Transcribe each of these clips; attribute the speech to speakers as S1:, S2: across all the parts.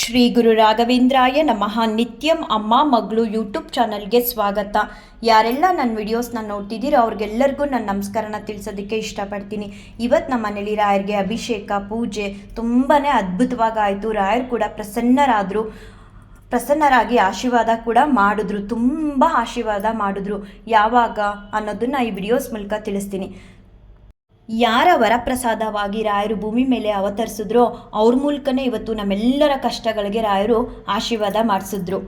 S1: ಶ್ರೀ ಗುರು ರಾಘವೇಂದ್ರಾಯ ನಮಃ. ನಿತ್ಯಂ ಅಮ್ಮ ಮಗಳು ಯೂಟ್ಯೂಬ್ ಚಾನಲ್ಗೆ ಸ್ವಾಗತ. ಯಾರೆಲ್ಲ ನನ್ನ ವಿಡಿಯೋಸ್ನ ನೋಡ್ತಿದ್ದೀರೋ ಅವ್ರಿಗೆಲ್ಲರಿಗೂ ನನ್ನ ನಮಸ್ಕಾರನ ತಿಳಿಸೋದಕ್ಕೆ ಇಷ್ಟಪಡ್ತೀನಿ. ಇವತ್ತು ನಮ್ಮ ಮನೇಲಿ ರಾಯರಿಗೆ ಅಭಿಷೇಕ, ಪೂಜೆ ತುಂಬಾ ಅದ್ಭುತವಾಗಿ ಆಯಿತು. ರಾಯರು ಕೂಡ ಪ್ರಸನ್ನರಾದರು. ಪ್ರಸನ್ನರಾಗಿ ಆಶೀರ್ವಾದ ಕೂಡ ಮಾಡಿದ್ರು. ತುಂಬ ಆಶೀರ್ವಾದ ಮಾಡಿದ್ರು. ಯಾವಾಗ ಅನ್ನೋದನ್ನು ಈ ವಿಡಿಯೋಸ್ ಮೂಲಕ ತಿಳಿಸ್ತೀನಿ. ಯಾರ ವರಪ್ರಸಾದವಾಗಿ ರಾಯರು ಭೂಮಿ ಮೇಲೆ ಅವತರಿಸಿದ್ರೋ ಅವ್ರ ಮೂಲಕನೇ ಇವತ್ತು ನಮ್ಮೆಲ್ಲರ ಕಷ್ಟಗಳಿಗೆ ರಾಯರು ಆಶೀರ್ವಾದ ಮಾಡಿಸಿದ್ರು.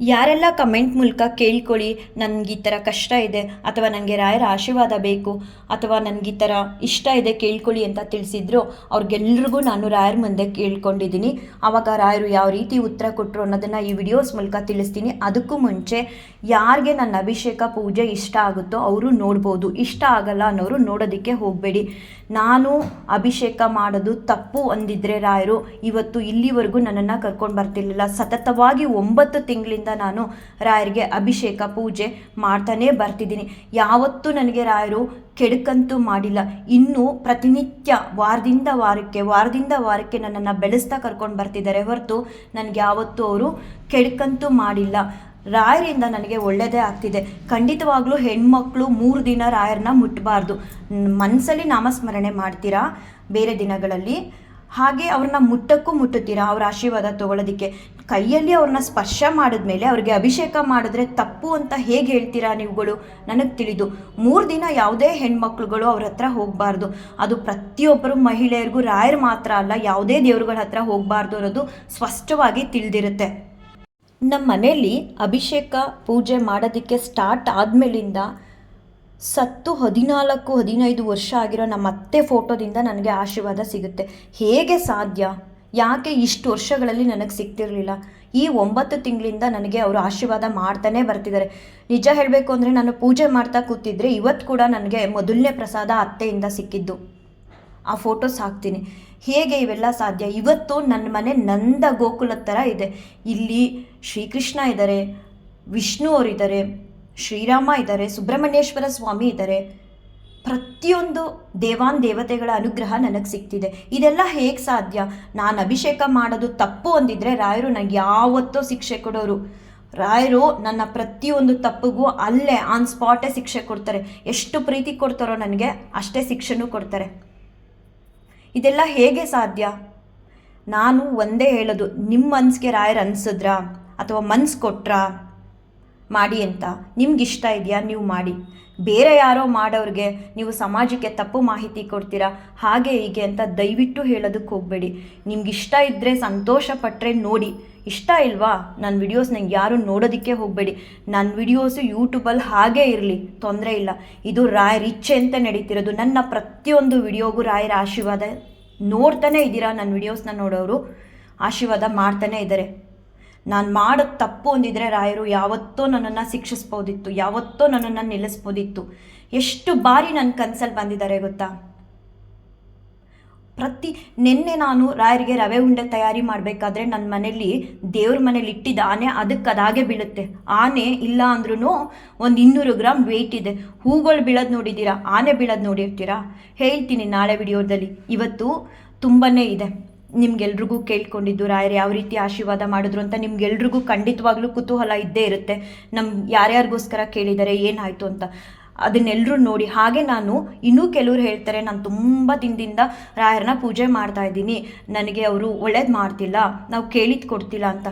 S1: ಯಾರೆಲ್ಲ ಕಮೆಂಟ್ ಮೂಲಕ ಕೇಳ್ಕೊಳ್ಳಿ, ನನಗೆ ಈ ಥರ ಕಷ್ಟ ಇದೆ ಅಥವಾ ನನಗೆ ರಾಯರ ಆಶೀರ್ವಾದ ಬೇಕು ಅಥವಾ ನನಗೆ ಈ ಥರ ಇಷ್ಟ ಇದೆ ಕೇಳ್ಕೊಳ್ಳಿ ಅಂತ ತಿಳಿಸಿದ್ರು ಅವ್ರಿಗೆಲ್ರಿಗೂ ನಾನು ರಾಯರ ಮುಂದೆ ಕೇಳ್ಕೊಂಡಿದ್ದೀನಿ. ಆವಾಗ ರಾಯರು ಯಾವ ರೀತಿ ಉತ್ತರ ಕೊಟ್ಟರು ಅನ್ನೋದನ್ನು ಈ ವಿಡಿಯೋಸ್ ಮೂಲಕ ತಿಳಿಸ್ತೀನಿ. ಅದಕ್ಕೂ ಮುಂಚೆ ಯಾರಿಗೆ ನನ್ನ ಅಭಿಷೇಕ, ಪೂಜೆ ಇಷ್ಟ ಆಗುತ್ತೋ ಅವರು ನೋಡ್ಬೋದು. ಇಷ್ಟ ಆಗಲ್ಲ ಅನ್ನೋರು ನೋಡೋದಕ್ಕೆ ಹೋಗಬೇಡಿ. ನಾನು ಅಭಿಷೇಕ ಮಾಡೋದು ತಪ್ಪು ಅಂದಿದ್ರೆ ರಾಯರು, ಇವತ್ತು ಇಲ್ಲಿವರೆಗೂ ನನ್ನನ್ನು ಕರ್ಕೊಂಡು ಬರ್ತಿರ್ಲಿಲ್ಲ. ಸತತವಾಗಿ ಒಂಬತ್ತು ತಿಂಗಳಿಂದ ನಾನು ರಾಯರಿಗೆ ಅಭಿಷೇಕ, ಪೂಜೆ ಮಾಡ್ತಾನೇ ಬರ್ತಿದ್ದೀನಿ. ಯಾವತ್ತೂ ನನಗೆ ರಾಯರು ಕೆಡುಕಂತೂ ಮಾಡಿಲ್ಲ. ಇನ್ನು ಪ್ರತಿನಿತ್ಯ ವಾರದಿಂದ ವಾರಕ್ಕೆ ವಾರದಿಂದ ವಾರಕ್ಕೆ ನನ್ನನ್ನು ಬೆಳೆಸ್ತಾ ಕರ್ಕೊಂಡು ಬರ್ತಿದ್ದಾರೆ ಹೊರತು ನನಗೆ ಯಾವತ್ತೂ ಅವರು ಕೆಡುಕಂತೂ ಮಾಡಿಲ್ಲ. ರಾಯರಿಂದ ನನಗೆ ಒಳ್ಳೆಯದೇ ಆಗ್ತಿದೆ. ಖಂಡಿತವಾಗ್ಲೂ ಹೆಣ್ಮಕ್ಳು ಮೂರು ದಿನ ರಾಯರನ್ನ ಮುಟ್ಟಬಾರ್ದು ಮನಸ್ಸಲ್ಲಿ ನಾಮಸ್ಮರಣೆ ಮಾಡ್ತೀರಾ? ಬೇರೆ ದಿನಗಳಲ್ಲಿ. ಹಾಗೆ ಅವ್ರನ್ನ ಮುಟ್ಟಕ್ಕೂ ಮುಟ್ಟುತ್ತೀರಾ? ಅವ್ರ ಆಶೀರ್ವಾದ ತಗೊಳ್ಳೋದಕ್ಕೆ ಕೈಯಲ್ಲಿ ಅವ್ರನ್ನ ಸ್ಪರ್ಶ ಮಾಡಿದ್ಮೇಲೆ ಅವ್ರಿಗೆ ಅಭಿಷೇಕ ಮಾಡಿದ್ರೆ ತಪ್ಪು ಅಂತ ಹೇಗೆ ಹೇಳ್ತೀರಾ ನೀವುಗಳು? ನನಗೆ ತಿಳಿದು. ಮೂರು ದಿನ ಯಾವುದೇ ಹೆಣ್ಮಕ್ಳುಗಳು ಅವ್ರ ಹತ್ರ ಹೋಗಬಾರ್ದು. ಅದು ಪ್ರತಿಯೊಬ್ಬರು ಮಹಿಳೆಯರಿಗೂ ರಾಯರು ಮಾತ್ರ ಅಲ್ಲ, ಯಾವುದೇ ದೇವ್ರುಗಳ ಹತ್ರ ಹೋಗಬಾರ್ದು ಅನ್ನೋದು ಸ್ಪಷ್ಟವಾಗಿ ತಿಳಿದಿರುತ್ತೆ. ನಮ್ಮ ಮನೆಯಲ್ಲಿ ಅಭಿಷೇಕ ಪೂಜೆ ಮಾಡೋದಕ್ಕೆ ಸ್ಟಾರ್ಟ್ ಆದಮೇಲಿಂದ ಸತ್ತು ಹದಿನಾಲ್ಕು, ಹದಿನೈದು ವರ್ಷ ಆಗಿರೋ ನಮ್ಮ ಅತ್ತೆ ಫೋಟೋದಿಂದ ನನಗೆ ಆಶೀರ್ವಾದ ಸಿಗುತ್ತೆ. ಹೇಗೆ ಸಾಧ್ಯ? ಯಾಕೆ ಇಷ್ಟು ವರ್ಷಗಳಲ್ಲಿ ನನಗೆ ಸಿಗ್ತಿರಲಿಲ್ಲ? ಈ ಒಂಬತ್ತು ತಿಂಗಳಿಂದ ನನಗೆ ಅವರು ಆಶೀರ್ವಾದ ಮಾಡ್ತಾನೆ ಬರ್ತಿದ್ದಾರೆ ನಿಜ ಹೇಳಬೇಕು ಅಂದರೆ ನಾನು ಪೂಜೆ ಮಾಡ್ತಾ ಕೂತಿದ್ರೆ ಇವತ್ತು ಕೂಡ ನನಗೆ ಮೊದಲನೇ ಪ್ರಸಾದ ಅತ್ತೆಯಿಂದ ಸಿಕ್ಕಿದ್ದು. ಆ ಫೋಟೋಸ್ ಹಾಕ್ತೀನಿ. ಹೇಗೆ ಇವೆಲ್ಲ ಸಾಧ್ಯ? ಇವತ್ತು ನನ್ನ ಮನೆ ನಂದ ಗೋಕುಲದ ಥರ ಇದೆ. ಇಲ್ಲಿ ಶ್ರೀಕೃಷ್ಣ ಇದ್ದಾರೆ ವಿಷ್ಣು ಅವರಿದ್ದಾರೆ ಶ್ರೀರಾಮ ಇದ್ದಾರೆ ಸುಬ್ರಹ್ಮಣ್ಯೇಶ್ವರ ಸ್ವಾಮಿ ಇದ್ದಾರೆ ಪ್ರತಿಯೊಂದು ದೇವಾನ್ ದೇವತೆಗಳ ಅನುಗ್ರಹ ನನಗೆ ಸಿಗ್ತಿದೆ. ಇದೆಲ್ಲ ಹೇಗೆ ಸಾಧ್ಯ? ನಾನು ಅಭಿಷೇಕ ಮಾಡೋದು ತಪ್ಪು ಅಂದಿದ್ರೆ ರಾಯರು ನನಗೆ ಯಾವತ್ತೋ ಶಿಕ್ಷೆ ಕೊಡೋರು. ರಾಯರು ನನ್ನ ಪ್ರತಿಯೊಂದು ತಪ್ಪಿಗೂ ಅಲ್ಲೇ ಆನ್ ಸ್ಪಾಟೇ ಶಿಕ್ಷೆ ಕೊಡ್ತಾರೆ. ಎಷ್ಟು ಪ್ರೀತಿ ಕೊಡ್ತಾರೋ ನನಗೆ ಅಷ್ಟೇ ಶಿಕ್ಷೆನೂ ಕೊಡ್ತಾರೆ. ಇದೆಲ್ಲ ಹೇಗೆ ಸಾಧ್ಯ? ನಾನು ಒಂದೇ ಹೇಳೋದು ನಿಮ್ಮ ಮನ್ಸಿಗೆ ರಾಯರ್ ಅನ್ಸಿದ್ರ? ಅಥವಾ ಮನ್ಸು ಕೊಟ್ರ? ಮಾಡಿ ಅಂತ. ನಿಮ್ಗಿಷ್ಟ ಇದೆಯಾ? ನೀವು ಮಾಡಿ. ಬೇರೆ ಯಾರೋ ಮಾಡೋರಿಗೆ ನೀವು ಸಮಾಜಕ್ಕೆ ತಪ್ಪು ಮಾಹಿತಿ ಕೊಡ್ತೀರಾ? ಹಾಗೆ ಹೀಗೆ ಅಂತ ದಯವಿಟ್ಟು ಹೇಳೋದಕ್ಕೆ ಹೋಗಬೇಡಿ. ನಿಮ್ಗಿಷ್ಟ ಇದ್ದರೆ ಸಂತೋಷ ಪಟ್ಟರೆ ನೋಡಿ. ಇಷ್ಟ ಇಲ್ವಾ? ನನ್ನ ವಿಡಿಯೋಸ್ ನಂಗೆ ಯಾರು ನೋಡೋದಕ್ಕೆ ಹೋಗಬೇಡಿ. ನನ್ನ ವಿಡಿಯೋಸು ಯೂಟ್ಯೂಬಲ್ಲಿ ಹಾಗೇ ಇರಲಿ. ತೊಂದರೆ ಇಲ್ಲ. ಇದು ರಾಯರ್ ಇಚ್ಛೆ ಅಂತ ನಡೀತಿರೋದು. ನನ್ನ ಪ್ರತಿಯೊಂದು ವಿಡಿಯೋಗೂ ರಾಯರ ಆಶೀರ್ವಾದ ನೋಡ್ತಾನೆ ಇದ್ದೀರಾ ನನ್ನ ವಿಡಿಯೋಸ್ನ ನೋಡೋರು ಆಶೀರ್ವಾದ ಮಾಡ್ತಾನೆ ಇದ್ದಾರೆ. ನಾನು ಮಾಡೋ ತಪ್ಪು ಅಂದಿದ್ರೆ ರಾಯರು ಯಾವತ್ತೋ ನನ್ನನ್ನು ಶಿಕ್ಷಿಸ್ಬೋದಿತ್ತು, ಯಾವತ್ತೋ ನನ್ನನ್ನು ನಿಲ್ಲಿಸ್ಬೋದಿತ್ತು. ಎಷ್ಟು ಬಾರಿ ನನ್ನ ಕನಸಲ್ಲಿ ಬಂದಿದ್ದಾರೆ ಗೊತ್ತಾ? ಪ್ರತಿ ನಿನ್ನೆ ನಾನು ರಾಯರಿಗೆ ರವೆ ಉಂಡೆ ತಯಾರಿ ಮಾಡಬೇಕಾದ್ರೆ ನನ್ನ ಮನೇಲಿ ದೇವ್ರ ಮನೇಲಿ ಇಟ್ಟಿದ್ದ ಆನೆ ಅದಕ್ಕೆ ಅದಾಗೆ ಬೀಳುತ್ತೆ. ಆನೆ ಇಲ್ಲ ಅಂದ್ರೂ ಒಂದು ಇನ್ನೂರು ಗ್ರಾಮ್ ವೆಯ್ಟ್ ಇದೆ. ಹೂಗಳು ಬೀಳೋದು ನೋಡಿದ್ದೀರಾ? ಆನೆ ಬೀಳೋದು ನೋಡಿರ್ತೀರಾ? ಹೇಳ್ತೀನಿ ನಾಳೆ ವಿಡಿಯೋದಲ್ಲಿ. ಇವತ್ತು ತುಂಬಾ ಇದೆ. ನಿಮ್ಗೆಲ್ರಿಗೂ ಕೇಳ್ಕೊಂಡಿದ್ದು ರಾಯರು ಯಾವ ರೀತಿ ಆಶೀರ್ವಾದ ಮಾಡಿದ್ರು ಅಂತ ನಿಮ್ಗೆಲ್ರಿಗೂ ಖಂಡಿತವಾಗ್ಲೂ ಕುತೂಹಲ ಇದ್ದೇ ಇರುತ್ತೆ. ನಮ್ಮ ಯಾರ್ಯಾರಿಗೋಸ್ಕರ ಕೇಳಿದ್ದಾರೆ ಏನಾಯಿತು ಅಂತ. ಅದನ್ನೆಲ್ಲರೂ ನೋಡಿ ಹಾಗೆ ನಾನು ಇನ್ನೂ ಕೆಲವರು ಹೇಳ್ತಾರೆ, ನಾನು ತುಂಬ ದಿನದಿಂದ ರಾಯರನ್ನ ಪೂಜೆ ಮಾಡ್ತಾ ಇದ್ದೀನಿ. ನನಗೆ ಅವರು ಒಳ್ಳೇದು ಮಾಡ್ತಿಲ್ಲ. ನಾವು ಕೇಳಿದ್ದು ಕೊಡ್ತಿಲ್ಲ ಅಂತ.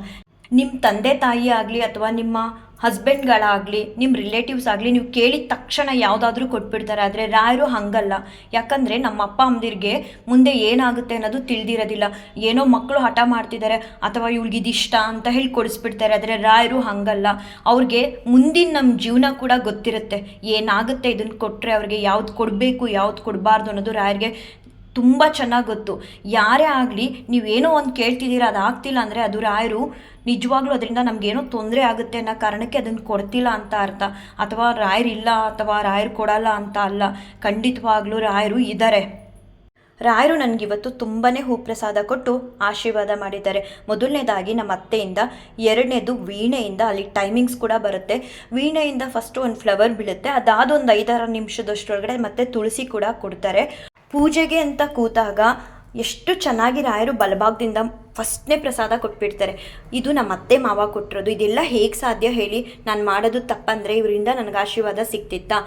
S1: ನಿಮ್ಮ ತಂದೆ ತಾಯಿ ಆಗಲಿ ಅಥವಾ ನಿಮ್ಮ ಹಸ್ಬೆಂಡ್ಗಳಾಗಲಿ ನಿಮ್ಮ ರಿಲೇಟಿವ್ಸ್ ಆಗಲಿ, ನೀವು ಕೇಳಿದ ತಕ್ಷಣ ಯಾವುದಾದ್ರೂ ಕೊಟ್ಬಿಡ್ತಾರೆ. ಆದರೆ ರಾಯರು ಹಂಗಲ್ಲ. ಯಾಕಂದರೆ ನಮ್ಮ ಅಪ್ಪ ಅಮ್ಮದಿರಿಗೆ ಮುಂದೆ ಏನಾಗುತ್ತೆ ಅನ್ನೋದು ತಿಳಿದಿರೋದಿಲ್ಲ. ಏನೋ ಮಕ್ಕಳು ಹಠ ಮಾಡ್ತಿದ್ದಾರೆ, ಅಥವಾ ಇವ್ಳಿಗೆ ಇದಿಷ್ಟ ಅಂತ ಹೇಳಿ ಕೊಡಿಸ್ಬಿಡ್ತಾರೆ. ಆದರೆ ರಾಯರು ಹಂಗಲ್ಲ. ಅವ್ರಿಗೆ ಮುಂದಿನ ನಮ್ಮ ಜೀವನ ಕೂಡ ಗೊತ್ತಿರುತ್ತೆ. ಏನಾಗುತ್ತೆ ಇದನ್ನು ಕೊಟ್ಟರೆ ಅವ್ರಿಗೆ ಯಾವ್ದು ಕೊಡಬೇಕು, ಯಾವ್ದು ಕೊಡಬಾರ್ದು ಅನ್ನೋದು ರಾಯರಿಗೆ ತುಂಬ ಚೆನ್ನಾಗಿ ಗೊತ್ತು. ಯಾರೇ ಆಗಲಿ, ನೀವೇನೋ ಒಂದು ಕೇಳ್ತಿದ್ದೀರಾ, ಅದು ಆಗ್ತಿಲ್ಲ ಅಂದರೆ ಅದು ರಾಯರು ನಿಜವಾಗ್ಲೂ ಅದರಿಂದ ನಮಗೇನೋ ತೊಂದರೆ ಆಗುತ್ತೆ ಅನ್ನೋ ಕಾರಣಕ್ಕೆ ಅದನ್ನು ಕೊಡ್ತಿಲ್ಲ ಅಂತ ಅರ್ಥ. ಅಥವಾ ರಾಯರು ಇಲ್ಲ, ಅಥವಾ ರಾಯರು ಕೊಡಲ್ಲ ಅಂತ ಅಲ್ಲ. ಖಂಡಿತವಾಗ್ಲೂ ರಾಯರು ಇದ್ದಾರೆ ರಾಯರು ನನಗಿವತ್ತು ತುಂಬಾ ಹೂಪ್ರಸಾದ ಕೊಟ್ಟು ಆಶೀರ್ವಾದ ಮಾಡಿದ್ದಾರೆ. ಮೊದಲನೇದಾಗಿ ನಮ್ಮ ಅತ್ತೆಯಿಂದ, ಎರಡನೇದು ವೀಣೆಯಿಂದ, ಅಲ್ಲಿ ಟೈಮಿಂಗ್ಸ್ ಕೂಡ ಬರುತ್ತೆ. ವೀಣೆಯಿಂದ ಫಸ್ಟು ಒಂದು ಫ್ಲವರ್ ಬೀಳುತ್ತೆ. ಅದಾದ ಒಂದು ಐದಾರು ನಿಮಿಷದಷ್ಟರೊಳಗಡೆ ಮತ್ತೆ ತುಳಸಿ ಕೂಡ ಕೊಡ್ತಾರೆ. ಪೂಜೆಗೆ ಅಂತ ಕೂತಾಗ ಎಷ್ಟು ಚೆನ್ನಾಗಿ ರಾಯರು ಬಲಭಾಗದಿಂದ ಫಸ್ಟ್ನೇ ಪ್ರಸಾದ ಕೊಟ್ಬಿಡ್ತಾರೆ. ಇದು ನಮ್ಮ ಅತ್ತೆ ಮಾವ ಕೊಟ್ಟಿರೋದು. ಇದೆಲ್ಲ ಹೇಗೆ ಸಾಧ್ಯ ಹೇಳಿ ನಾನು ಮಾಡೋದು ತಪ್ಪಂದರೆ ಇವರಿಂದ ನನಗೆ ಆಶೀರ್ವಾದ ಸಿಗ್ತಿತ್ತಾ.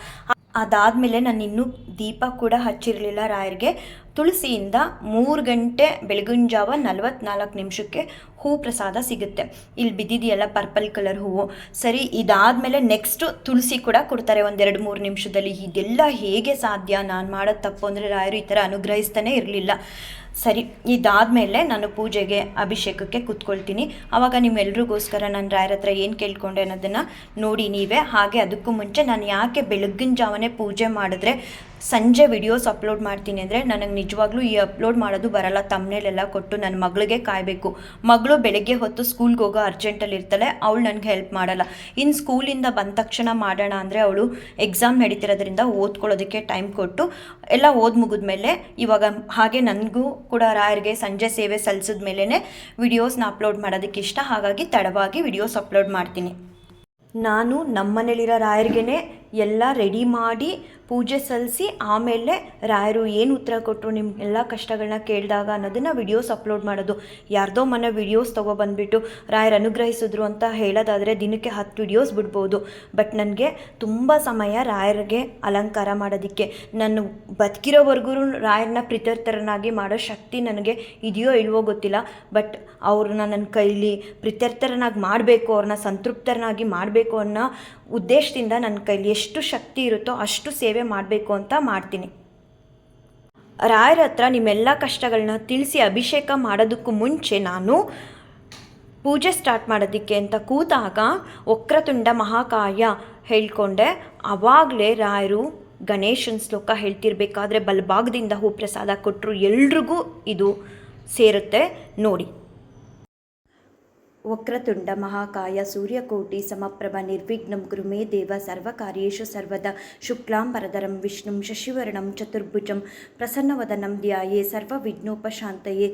S1: ಅದಾದಮೇಲೆ ನಾನು ಇನ್ನೂ ದೀಪ ಕೂಡ ಹಚ್ಚಿರಲಿಲ್ಲ ರಾಯರಿಗೆ. ತುಳಸಿಯಿಂದ ಮೂರು ಗಂಟೆ ಬೆಳಗಿನ ಜಾವ ನಲವತ್ನಾಲ್ಕು ನಿಮಿಷಕ್ಕೆ ಹೂ ಪ್ರಸಾದ ಸಿಗುತ್ತೆ. ಇಲ್ಲಿ ಬಿದ್ದಿದೆಯಲ್ಲ ಪರ್ಪಲ್ ಕಲರ್ ಹೂವು. ಸರಿ, ಇದಾದಮೇಲೆ ನೆಕ್ಸ್ಟು ತುಳಸಿ ಕೂಡ ಕೊಡ್ತಾರೆ ಒಂದೆರಡು ಮೂರು ನಿಮಿಷದಲ್ಲಿ. ಇದೆಲ್ಲ ಹೇಗೆ ಸಾಧ್ಯ? ನಾನು ಮಾಡೋದು ತಪ್ಪು ಅಂದರೆ ರಾಯರು ಈ ಥರ ಅನುಗ್ರಹಿಸ್ತಾನೆ ಇರಲಿಲ್ಲ. ಸರಿ, ಇದಾದಮೇಲೆ ನಾನು ಪೂಜೆಗೆ, ಅಭಿಷೇಕಕ್ಕೆ ಕೂತ್ಕೊಳ್ತೀನಿ. ಆವಾಗ ನಿಮ್ಮೆಲ್ರಿಗೋಸ್ಕರ ನಾನು ರಾಯರ ಹತ್ರ ಏನು ಕೇಳ್ಕೊಂಡೆ ಅನ್ನೋದನ್ನು ನೋಡಿ ನೀವೇ. ಹಾಗೆ ಅದಕ್ಕೂ ಮುಂಚೆ ನಾನು ಯಾಕೆ ಬೆಳಗ್ಗಿನ ಜಾವನೇ ಪೂಜೆ ಮಾಡಿದ್ರೆ ಸಂಜೆ ವಿಡಿಯೋಸ್ ಅಪ್ಲೋಡ್ ಮಾಡ್ತೀನಿ ಅಂದರೆ ನನಗೆ ನಿಜವಾಗ್ಲೂ ಈ ಅಪ್ಲೋಡ್ ಮಾಡೋದು ಬರಲ್ಲ ತಮ್ಮನೇಲೆಲ್ಲ ಕೊಟ್ಟು ನನ್ನ ಮಗಳಿಗೆ ಕಾಯಬೇಕು. ಮಗಳು ಬೆಳಗ್ಗೆ ಹೊತ್ತು ಸ್ಕೂಲ್ಗೆ ಹೋಗೋ ಅರ್ಜೆಂಟಲ್ಲಿ ಇರ್ತಾಳೆ, ಅವಳು ನನಗೆ ಹೆಲ್ಪ್ ಮಾಡಲ್ಲ. ಇನ್ನು ಸ್ಕೂಲಿಂದ ಬಂದ ತಕ್ಷಣ ಮಾಡೋಣ ಅಂದರೆ ಅವಳು ಎಕ್ಸಾಮ್ ನಡೀತಿರೋದ್ರಿಂದ ಓದ್ಕೊಳ್ಳೋದಕ್ಕೆ ಟೈಮ್ ಕೊಟ್ಟು ಎಲ್ಲ ಓದ್ ಮುಗಿದ್ಮೇಲೆ ಇವಾಗ ಹಾಗೆ ನನಗೂ ಕೂಡ ರಾಯರಿಗೆ ಸಂಜೆ ಸೇವೆ ಸಲ್ಲಿಸಿದ ಮೇಲೇ ವಿಡಿಯೋಸ್ನ ಅಪ್ಲೋಡ್ ಮಾಡೋದಕ್ಕೆ ಇಷ್ಟ. ಹಾಗಾಗಿ ತಡವಾಗಿ ವಿಡಿಯೋಸ್ ಅಪ್ಲೋಡ್ ಮಾಡ್ತೀನಿ. ನಾನು ನಮ್ಮನೇಲಿರೋ ರಾಯರಿಗೇ ಎಲ್ಲ ರೆಡಿ ಮಾಡಿ ಪೂಜೆ ಸಲ್ಲಿಸಿ ಆಮೇಲೆ ರಾಯರು ಏನು ಉತ್ತರ ಕೊಟ್ಟರು ನಿಮ್ಮ ಎಲ್ಲ ಕಷ್ಟಗಳನ್ನ ಕೇಳಿದಾಗ ಅನ್ನೋದನ್ನು ವಿಡಿಯೋಸ್ ಅಪ್ಲೋಡ್ ಮಾಡೋದು. ಯಾರ್ದೋ ಮನೆ ವಿಡಿಯೋಸ್ ತೊಗೊಬಂದ್ಬಿಟ್ಟು ರಾಯರು ಅನುಗ್ರಹಿಸಿದ್ರು ಅಂತ ಹೇಳೋದಾದರೆ ದಿನಕ್ಕೆ ಹತ್ತು ವಿಡಿಯೋಸ್ ಬಿಡ್ಬೋದು. ಬಟ್ ನನಗೆ ತುಂಬ ಸಮಯ ರಾಯರಿಗೆ ಅಲಂಕಾರ ಮಾಡೋದಕ್ಕೆ. ನಾನು ಬದುಕಿರೋವರೆಗೂ ರಾಯರನ್ನ ಪ್ರಿತರ್ಥರನ್ನಾಗಿ ಮಾಡೋ ಶಕ್ತಿ ನನಗೆ ಇದೆಯೋ ಇಲ್ವೋ ಗೊತ್ತಿಲ್ಲ. ಬಟ್ ಅವ್ರನ್ನ ನನ್ನ ಕೈಲಿ ಪ್ರೀತ್ಯರ್ಥರನಾಗಿ ಮಾಡಬೇಕು, ಅವ್ರನ್ನ ಸಂತೃಪ್ತರನ್ನಾಗಿ ಮಾಡಬೇಕು ಅನ್ನೋ ಉದ್ದೇಶದಿಂದ ನನ್ನ ಕೈಲಿ ಎಷ್ಟು ಶಕ್ತಿ ಇರುತ್ತೋ ಅಷ್ಟು ಸೇವೆ ಮಾಡಬೇಕು ಅಂತ ಮಾಡ್ತೀನಿ. ರಾಯರ ಹತ್ರ ನಿಮ್ಮೆಲ್ಲ ಕಷ್ಟಗಳನ್ನ ತಿಳಿಸಿ ಅಭಿಷೇಕ ಮಾಡೋದಕ್ಕೂ ಮುಂಚೆ ನಾನು ಪೂಜೆ ಸ್ಟಾರ್ಟ್ ಮಾಡೋದಕ್ಕೆ ಅಂತ ಕೂತಾಗ ವಕ್ರತುಂಡ ಮಹಾಕಾಯ ಹೇಳ್ಕೊಂಡೆ. ಆವಾಗಲೇ ರಾಯರು ಗಣೇಶನ ಶ್ಲೋಕ ಹೇಳ್ತಿರ್ಬೇಕಾದ್ರೆ ಬಲಭಾಗದಿಂದ ಹೂ ಪ್ರಸಾದ ಕೊಟ್ಟರು ಎಲ್ರಿಗೂ ಇದು ಸೇರುತ್ತೆ. ನೋಡಿ. ವಕ್ರತುಂಡ ಮಹಾಕಾಯ ಸೂರ್ಯಕೋಟಿ ಸಮಪ್ರಭ ನಿರ್ವಿಘ್ನಂ ಮೇ ದೇವ ಸರ್ವಕಾರ್ಯೇಷು ಸರ್ವದ ಶುಕ್ಲಾಂಬರಧರಂ ವಿಷ್ಣುಂ ಶಶಿವರ್ಣಂ ಚತುರ್ಭುಜಂ ಪ್ರಸನ್ನವದನಂ ಧ್ಯಾಯೇ ಸರ್ವವಿಘ್ನೋಪಶಾಂತಯೇ.